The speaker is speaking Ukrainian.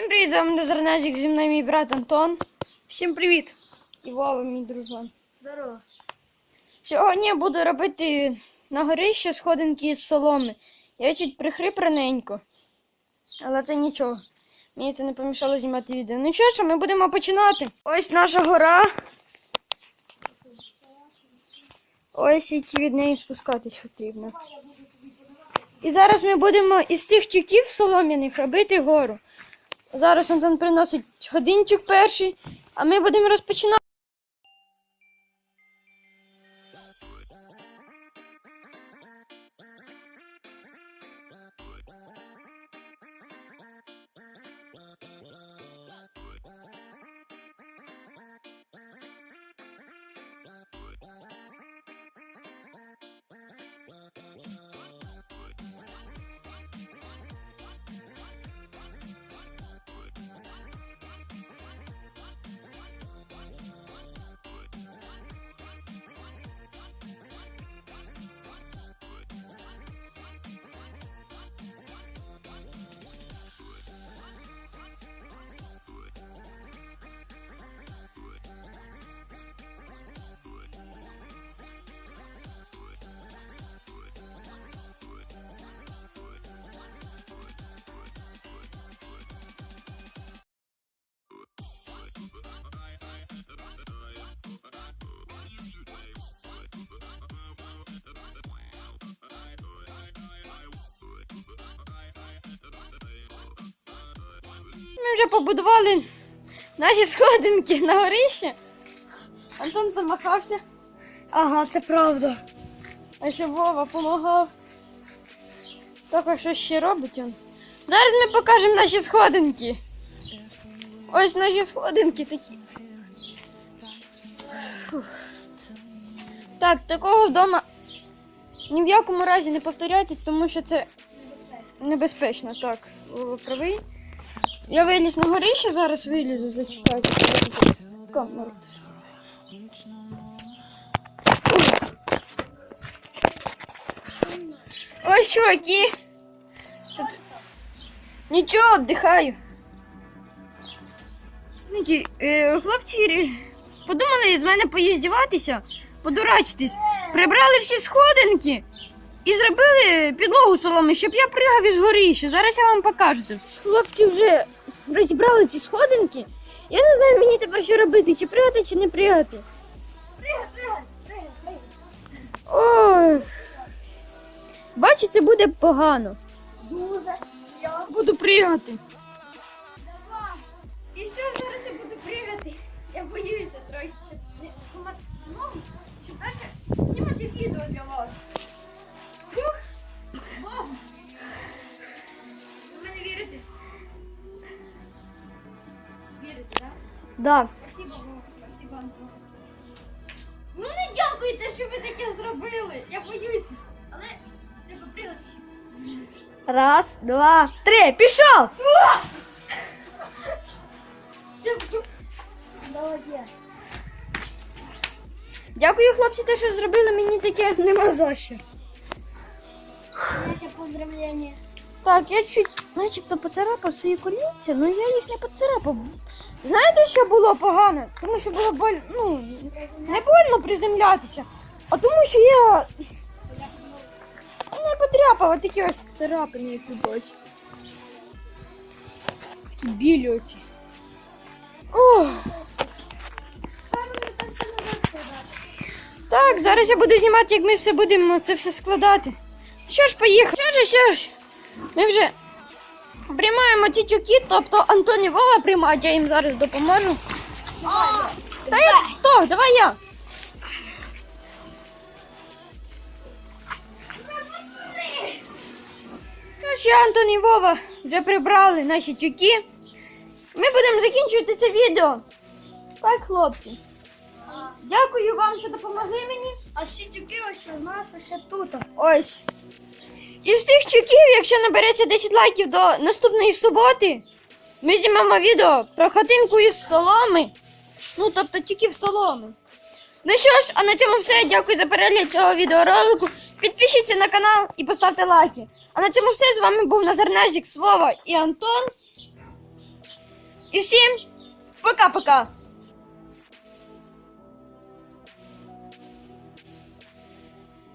Всім привіт, з вами Дезерназік, зі мною мій брат Антон Всім привіт! і Вова, мій дружбан. Здорово. Сьогодні я буду робити на горище сходинки з соломи. Я чуть прихрип раненько, але це нічого. Мені це не помішало знімати відео. Ну що ж, ми будемо починати. Ось наша гора. Ось тільки від неї спускатись потрібно. І зараз ми будемо із цих тюків солом'яних робити гору. Зараз Антон приносить годинчик перший, а ми будемо розпочинати. Ми вже побудували наші сходинки на горище. Антон замахався, Ага, це правда. а ще Вова допомагав. Тільки що ще робить він. Зараз ми покажемо наші сходинки. Ось наші сходинки такі. Фух. Так, такого вдома ні в якому разі не повторяйте, тому що це небезпечно. Так, Вова правий. Я виліз на горище, зараз вилізу, зачекайте. Камеру. Ось чуваки. Тут... Нічого, віддихаю. Е, хлопці подумали з мене поїздіватися, подурачитись. Прибрали всі сходинки і зробили підлогу соломи, щоб я пригав із горища. Зараз я вам покажу це. Хлопці вже розібрали ці сходинки. Я не знаю мені тепер що робити, чи пригати, чи не пригати. Ой. Бачу, це буде погано. Дуже. Я Буду пригати. Да. Спасибо, Богу. Спасибо. Ну не дякуйте, що ви таке зробили. Я боюся. Але треба пригати. Раз, два, три. Пішов! Молодець. Дякую, хлопці, те, що зробили мені таке. Нема за що. Поздравлення. Так, я чуть начебто поцарапав свої колінця, але я їх не поцарапав. Знаєте, що було погано? Тому що було боль... ну, не больно приземлятися, а тому що я не потрапав, а такі ось царапини, як ви бачите. Такі білі оці. Ох. Так, зараз я буду знімати, як ми все будемо це все складати. Що ж, поїхали. Що ж, що ж? Ми вже приймаємо ті тюки, тобто Антон і Вова приймають, я їм зараз допоможу. Та я то, давай я. Ну ж, Антон і Вова вже прибрали наші тюки. Ми будемо закінчувати це відео. Так, хлопці. Дякую вам, що допомогли мені. А всі тюки ось у нас ось тут. Ось. Із тих чуків, якщо набереться 10 лайків до наступної суботи, ми знімемо відео про хатинку із соломи. Ну, тобто тюків соломи. Ну що ж, а на цьому все. Дякую за перегляд цього відеоролику. Підпишіться на канал і поставте лайки. А на цьому все. З вами був Назар Слова і Антон. І всім пока-пока!